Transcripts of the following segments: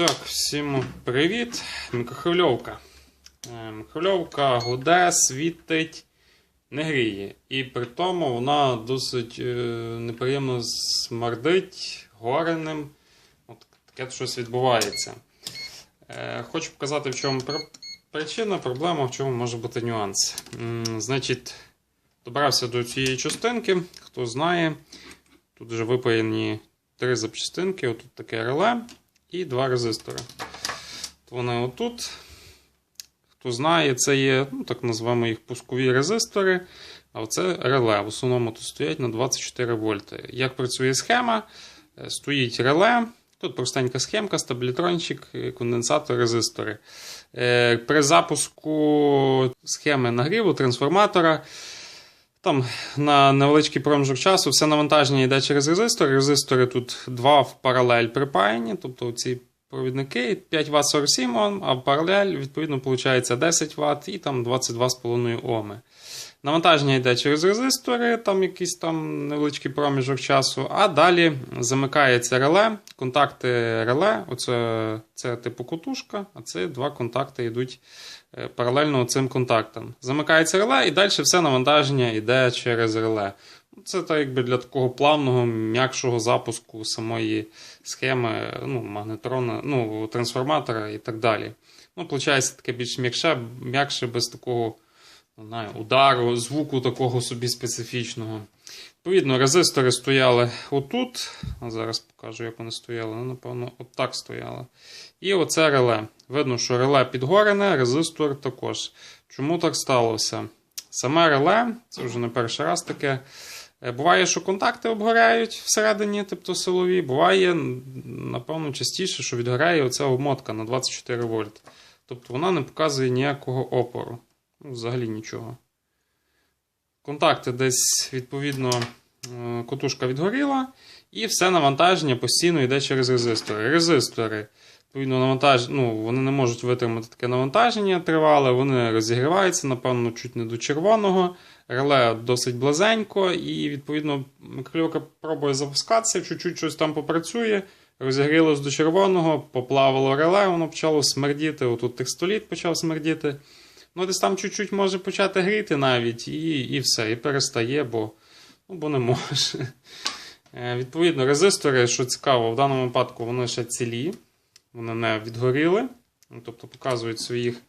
Так, всім привіт. Мікрохвильовка. Е, Мікрохвильовка гуде, світить, не гріє. І при тому вона досить е, неприємно смердить гореним. От таке щось відбувається. Е, Хочу показати, в чому пр- причина, проблема, в чому може бути нюанс. Значить, добрався до цієї частинки. Хто знає, тут вже випаяні три запчастинки. Отут таке реле і два резистори. То вони отут. Хто знає, це є, ну, так називаємо їх пускові резистори. А оце реле. В основному тут стоять на 24 вольти. Як працює схема? Е, Стоїть реле. Тут простенька схемка, стабілітрончик, е, конденсатор, резистори. Е, При запуску схеми нагріву трансформатора. Там на невеличкий проміжок часу все навантаження йде через резистор. Резистори тут два в паралель припаяні, тобто ці провідники 5 Вт 47 Ом, а в паралель, відповідно, виходить 10 Вт і там 22,5 Оми. Навантаження йде через резистори, там якийсь там невеличкий проміжок часу, а далі замикається реле, контакти реле, оце це типу котушка, а це два контакти йдуть е, паралельно цим контактам. Замикається реле, і далі все навантаження йде через реле. Це так якби для такого плавного, м'якшого запуску самої схеми, ну, магнетрона, ну, трансформатора і так далі. Ну, виходить, таке більш м'якше, м'якше без такого не знаю, удару, звуку такого собі специфічного. Відповідно, резистори стояли отут. Зараз покажу, як вони стояли. Ну, напевно, отак стояли. І оце реле. Видно, що реле підгорене, резистор також. Чому так сталося? Саме реле, це вже не перший раз таке. Е, Буває, що контакти обгорають всередині, тобто силові. Буває, напевно, частіше, що відгорає оця обмотка на 24 вольт. Тобто вона не показує ніякого опору. Ну, взагалі нічого. Контакти десь, відповідно, е, котушка відгоріла, і все навантаження постійно йде через резистори. Резистори, відповідно, навантаж... ну, вони не можуть витримати таке навантаження тривале, вони розігріваються, напевно, чуть не до червоного. Реле досить близенько, і, відповідно, микрольовка пробує запускатися, чуть-чуть щось там попрацює. Розігрілось до червоного, поплавало реле, воно почало смердіти. Отут текстоліт почав смердіти. Ну, десь там чуть-чуть може почати гріти навіть, і і все, і перестає, бо, ну, бо не може. Е, Відповідно, резистори, що цікаво, в даному випадку вони ще цілі, вони не відгоріли. Ну, Тобто показують своїх,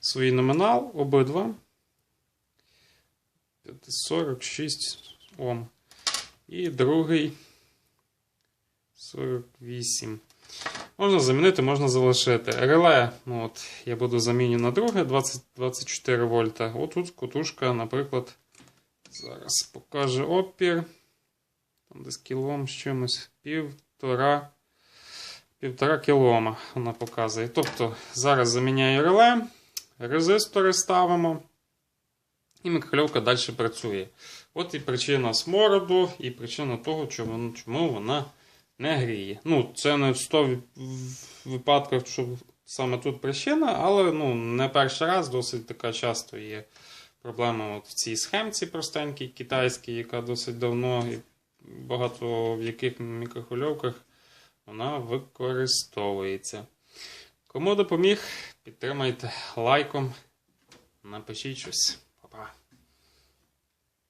свій номінал обидва. 46 Ом. І другий 48. Можна замінити, можна залишити. Реле, ну от, я буду заміню на друге 20, 24 вольта. Отут котушка, наприклад, зараз покаже опір. Там десь кілом з чимось. Півтора, півтора кілома вона показує. Тобто зараз заміняю реле, резистори ставимо. І мікрохвильовка далі працює. От і причина смороду, і причина того, чому, вона не гріє. Ну, це не в 100 вип- в- випадках, що саме тут причина, але ну, не перший раз досить така часто є проблема от в цій схемці простенькій китайській, яка досить давно і багато в яких мікрохвильовках вона використовується. Кому допоміг, підтримайте лайком, напишіть щось.